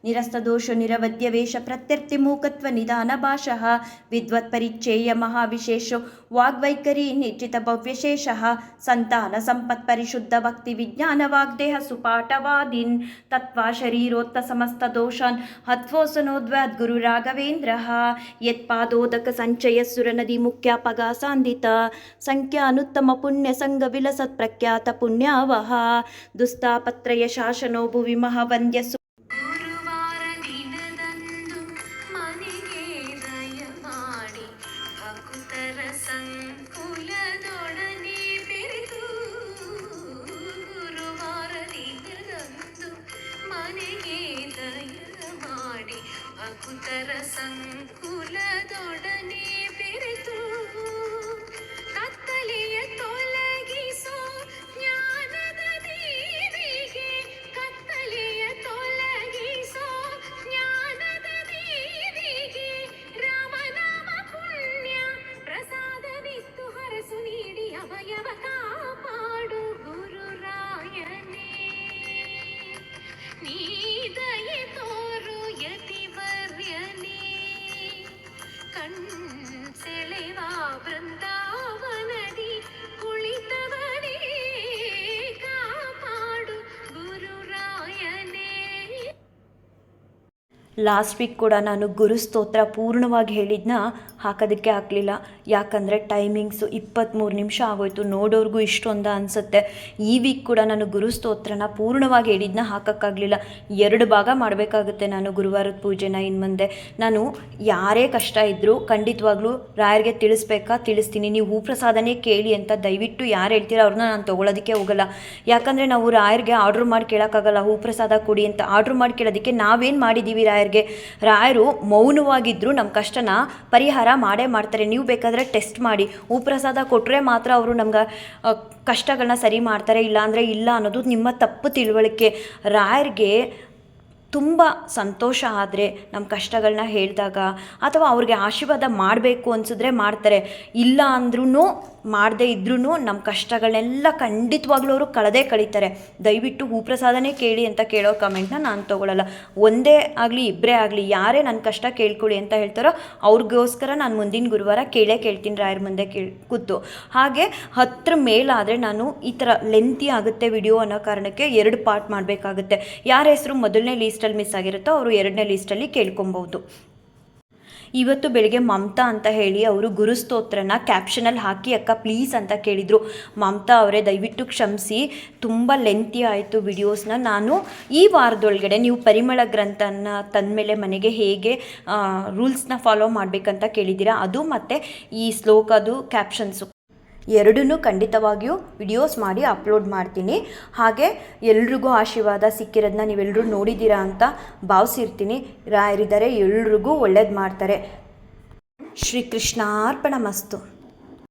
S1: निरस्तदोषो निरवद्यवेशप्रत्यर्थिमूकत्वनिदानभाषः विद्वत्परिच्छेय महाविशेषो वाग्वैखरी निर्जितभव्यशेषः ಭವ್ಯಶೇಷ ಸಂತಾನ ಸಂಪತ್ ಪರಿಶುದ್ಧ ಭಕ್ತಿ ವಿಜ್ಞಾನ ವಾಗ್ದೇಹ ಸುಪಾಠವಾದಿನ್ ತತ್ವ ಶರೀರೋತ್ತ ಸಮಸ್ತ ದೋಷಾನ್ ಹತ್ವೋಸನೋದ್ವಾದ್ ಗುರು ರಾಘವೇಂದ್ರ ಯತ್ಪಾದೋದಕ ಸಂಚಯ ಸುರನದಿ ಮುಖ್ಯಾಪಗ ಸಾಂದಿತ ಸಂಖ್ಯಾನುತ್ತಮ ಪುಣ್ಯ ಸಂಘ ವಿಲಸತ್ ಪ್ರಖ್ಯಾತ ಪುಣ್ಯಾವಹ. ದುಸ್ತಾಪತ್ರಯ ಶಾಸನೋ ಭುವಿ ಮಹಾವಂದ್ಯ ಲಾಸ್ಟ್ ವೀಕ್ ಕೂಡ ನಾನು ಗುರು ಸ್ತೋತ್ರ ಪೂರ್ಣವಾಗಿ ಹೇಳಿದ್ನ. ಹಾಕೋದಕ್ಕೆ ಆಗಲಿಲ್ಲ. ಯಾಕಂದರೆ ಟೈಮಿಂಗ್ಸು ಇಪ್ಪತ್ತ್ಮೂರು ನಿಮಿಷ ಆಗೋಯ್ತು. ನೋಡೋರ್ಗೂ ಇಷ್ಟೊಂದ ಅನಿಸುತ್ತೆ. ಈ ವೀಕ್ ಕೂಡ ನಾನು ಗುರು ಸ್ತೋತ್ರನ ಪೂರ್ಣವಾಗಿ ಹೇಳಿದ್ನ ಹಾಕೋಕ್ಕಾಗಲಿಲ್ಲ. ಎರಡು ಭಾಗ ಮಾಡಬೇಕಾಗುತ್ತೆ ನಾನು ಗುರುವಾರದ ಪೂಜೆನ ಇನ್ನು ಮುಂದೆ. ನಾನು ಯಾರೇ ಕಷ್ಟ ಇದ್ದರೂ ಖಂಡಿತವಾಗ್ಲೂ ರಾಯರಿಗೆ ತಿಳಿಸ್ಬೇಕಾ? ತಿಳಿಸ್ತೀನಿ. ನೀವು ಹೂಪ್ರಸಾದನೇ ಕೇಳಿ ಅಂತ ದಯವಿಟ್ಟು ಯಾರು ಹೇಳ್ತೀರೋ ಅವ್ರನ್ನ ನಾನು ತೊಗೊಳೋದಕ್ಕೆ ಹೋಗಲ್ಲ. ಯಾಕಂದರೆ ನಾವು ರಾಯರಿಗೆ ಆರ್ಡ್ರ್ ಮಾಡಿ ಕೇಳೋಕ್ಕಾಗಲ್ಲ. ಹೂಪ್ರಸಾದ ಕೊಡಿ ಅಂತ ಆರ್ಡ್ರ್ ಮಾಡಿ ಕೇಳೋದಕ್ಕೆ ನಾವೇನು ಮಾಡಿದ್ದೀವಿ ರಾಯರಿಗೆ? ರಾಯರು ಮೌನವಾಗಿದ್ದರೂ ನಮ್ಮ ಕಷ್ಟನ ಪರಿಹಾರ ಮಾಡೇ ಮಾಡ್ತಾರೆ. ನೀವು ಬೇಕಾದರೆ ಟೆಸ್ಟ್ ಮಾಡಿ. ಉಪ್ರಸಾದ ಕೊಟ್ಟರೆ ಮಾತ್ರ ಅವರು ನಮ್ಗೆ ಕಷ್ಟಗಳನ್ನ ಸರಿ ಮಾಡ್ತಾರೆ. ಇಲ್ಲಾಂದರೆ ಇಲ್ಲ ಅನ್ನೋದು ನಿಮ್ಮ ತಪ್ಪು ತಿಳುವಳಿಕೆ. ರಾಯರಿಗೆ ತುಂಬ ಸಂತೋಷ ಆದರೆ ನಮ್ಮ ಕಷ್ಟಗಳನ್ನ ಹೇಳಿದಾಗ ಅಥವಾ ಅವ್ರಿಗೆ ಆಶೀರ್ವಾದ ಮಾಡಬೇಕು ಅನ್ಸಿದ್ರೆ ಮಾಡ್ತಾರೆ. ಇಲ್ಲ ಅಂದ್ರೂ ಮಾಡದೇ ಇದ್ರೂ ನಮ್ಮ ಕಷ್ಟಗಳನ್ನೆಲ್ಲ ಖಂಡಿತವಾಗ್ಲೂ ಅವರು ಕಳೆದೇ ಕಳೀತಾರೆ. ದಯವಿಟ್ಟು ಹೂಪ್ರಸಾದನೇ ಕೇಳಿ ಅಂತ ಕೇಳೋ ಕಮೆಂಟ್ನ ನಾನು ತೊಗೊಳಲ್ಲ. ಒಂದೇ ಆಗಲಿ ಇಬ್ಬರೇ ಆಗಲಿ, ಯಾರೇ ನನ್ನ ಕಷ್ಟ ಕೇಳ್ಕೊಳ್ಳಿ ಅಂತ ಹೇಳ್ತಾರೋ ಅವ್ರಿಗೋಸ್ಕರ ನಾನು ಮುಂದಿನ ಗುರುವಾರ ಕೇಳೇ ಕೇಳ್ತೀನಿ ರಾಯರ ಮುಂದೆ ಕೇಳಿ ಕೂತು. ಹಾಗೆ ಹತ್ರ ಮೇಲಾದರೆ ನಾನು ಈ ಥರ ಲೆಂತಿ ಆಗುತ್ತೆ ವಿಡಿಯೋ ಅನ್ನೋ ಕಾರಣಕ್ಕೆ ಎರಡು ಪಾರ್ಟ್ ಮಾಡಬೇಕಾಗುತ್ತೆ. ಯಾರ ಹೆಸರು ಮೊದಲನೇ ಲೀಸ್ಟಲ್ಲಿ ಮಿಸ್ ಆಗಿರುತ್ತೋ ಅವರು ಎರಡನೇ ಲೀಸ್ಟಲ್ಲಿ ಕೇಳ್ಕೊಬೋದು ಇವತ್ತು ಬೆಳಿಗ್ಗೆ ಮಮತಾ ಅಂತ ಹೇಳಿ ಅವರು ಗುರುಸ್ತೋತ್ರನ ಕ್ಯಾಪ್ಷನಲ್ಲಿ ಹಾಕಿ, ಅಕ್ಕ ಪ್ಲೀಸ್ ಅಂತ ಕೇಳಿದರು. ಮಮತಾ ಅವರೇ, ದಯವಿಟ್ಟು ಕ್ಷಮಿಸಿ. ತುಂಬ ಲೆಂತಿ ಆಯಿತು ವಿಡಿಯೋಸ್ನ ನಾನು ಈ ವಾರದೊಳಗಡೆ ನೀವು ಪರಿಮಳ ಗ್ರಂಥನ ತಂದಮೇಲೆ ಮನೆಗೆ ಹೇಗೆ ರೂಲ್ಸ್ನ ಫಾಲೋ ಮಾಡಬೇಕಂತ ಕೇಳಿದ್ದೀರಾ? ಅದು ಮತ್ತು ಈ ಶ್ಲೋಕದು ಕ್ಯಾಪ್ಷನ್ಸು ಎರಡನ್ನೂ ಖಂಡಿತವಾಗಿಯೂ ವಿಡಿಯೋಸ್ ಮಾಡಿ ಅಪ್ಲೋಡ್ ಮಾಡ್ತೀನಿ. ಹಾಗೆ ಎಲ್ರಿಗೂ ಆಶೀರ್ವಾದ ಸಿಕ್ಕಿರೋದನ್ನ ನೀವೆಲ್ಲರೂ ನೋಡಿದ್ದೀರಾ ಅಂತ ಭಾವಿಸಿರ್ತೀನಿ. ರಾಯರಿದ್ದಾರೆ ಎಲ್ರಿಗೂ ಒಳ್ಳೇದು ಮಾಡ್ತಾರೆ. ಶ್ರೀಕೃಷ್ಣಾರ್ಪಣ ಮಸ್ತು